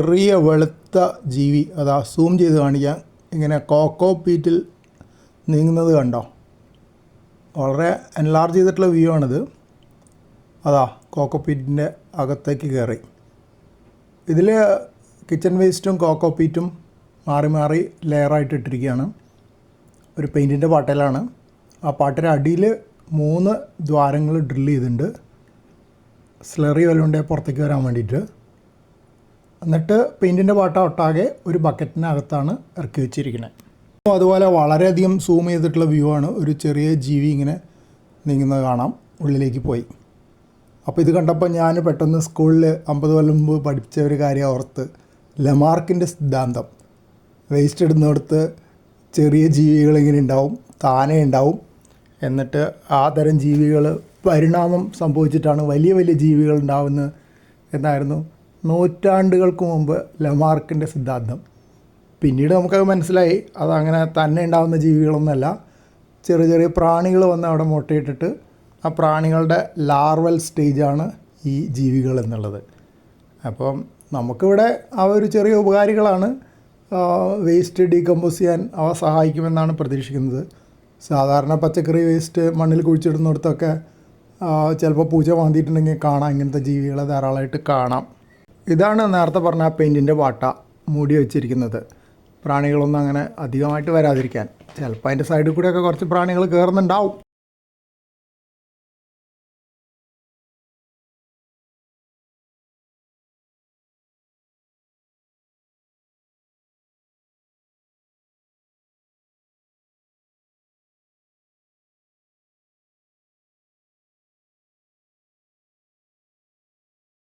ചെറിയ വെളുത്ത ജീവി അതാ സൂം ചെയ്ത് കാണിക്കാം. ഇങ്ങനെ കോക്കോ പീറ്റിൽ നീങ്ങുന്നത് കണ്ടോ? വളരെ എൻലാർജ് ചെയ്തിട്ടുള്ള വ്യൂ ആണിത്. അതാ കോക്കോ പീറ്റിന്റെ അകത്തേക്ക് കയറി. ഇതിൽ കിച്ചൺ വേസ്റ്റും കോക്കോ പീറ്റും മാറി മാറി ലെയറായിട്ട് ഇട്ടിരിക്കുകയാണ്. ഒരു പെയിന്റിന്റെ പാട്ടയിലാണ് ആ പാട്ടിന്റെ അടിയിൽ മൂന്ന് ദ്വാരങ്ങൾ ഡ്രില്ല് ചെയ്തിട്ടുണ്ട്. സ്ലറി വല്ലതുണ്ടെ പുറത്തേക്ക് വരാൻ വേണ്ടിയിട്ട്. എന്നിട്ട് പെയിന്റിന്റെ പാട്ട ഒട്ടാകെ ഒരു ബക്കറ്റിനകത്താണ് ഇറക്കി വെച്ചിരിക്കുന്നത് അപ്പോൾ അതുപോലെ വളരെയധികം സൂം ചെയ്തിട്ടുള്ള വ്യൂ ആണ്. ഒരു ചെറിയ ജീവി ഇങ്ങനെ നീങ്ങുന്നത് കാണാം. ഉള്ളിലേക്ക് പോയി. അപ്പോൾ ഇത് കണ്ടപ്പോൾ ഞാൻ പെട്ടെന്ന് സ്കൂളിൽ അമ്പത് കൊല്ലം മുമ്പ് പഠിച്ച ഒരു കാര്യം ഓർത്ത് ലമാർക്കിന്റെ സിദ്ധാന്തം. വേസ്റ്റ് ഇടുന്നിടത്ത് ചെറിയ ജീവികൾ ഇങ്ങനെ ഉണ്ടാവും താനെ ഉണ്ടാവും. എന്നിട്ട് ആ തരം ജീവികൾ പരിണാമം സംഭവിച്ചിട്ടാണ് വലിയ വലിയ ജീവികൾ ഉണ്ടാവുന്നത് എന്നായിരുന്നു നൂറ്റാണ്ടുകൾക്ക് മുമ്പ് ലമാർക്കിന്റെ സിദ്ധാന്തം. പിന്നീട് നമുക്കത് മനസ്സിലായി. അതങ്ങനെ തന്നെ ഉണ്ടാകുന്ന ജീവികളൊന്നുമല്ല. ചെറിയ ചെറിയ പ്രാണികൾ വന്ന് അവിടെ മുട്ടയിട്ടിട്ട് ആ പ്രാണികളുടെ ലാർവൽ സ്റ്റേജാണ് ഈ ജീവികൾ എന്നുള്ളത്. അപ്പം നമുക്കിവിടെ അവ ഒരു ചെറിയ ഉപകാരികളാണ്. വേസ്റ്റ് ഡീകമ്പോസ് ചെയ്യാൻ അവ സഹായിക്കുമെന്നാണ് പ്രതീക്ഷിക്കുന്നത്. സാധാരണ പച്ചക്കറി വേസ്റ്റ് മണ്ണിൽ കുഴിച്ചിടുന്നിടത്തൊക്കെ ചിലപ്പോൾ പൂച്ച മാന്തിയിട്ടുണ്ടെങ്കിൽ കാണാം. ഇങ്ങനത്തെ ജീവികളെ ധാരാളമായിട്ട് കാണാം. ഇതാണ് നേരത്തെ പറഞ്ഞ ആ പെയിന്റിന്റെ വാട്ട മൂടി വെച്ചിരിക്കുന്നത്. പ്രാണികളൊന്നും അങ്ങനെ അധികമായിട്ട് വരാതിരിക്കാൻ. ചിലപ്പോൾ അതിന്റെ സൈഡിൽ കൂടെയൊക്കെ കുറച്ച് പ്രാണികൾ കയറുന്നുണ്ടാവും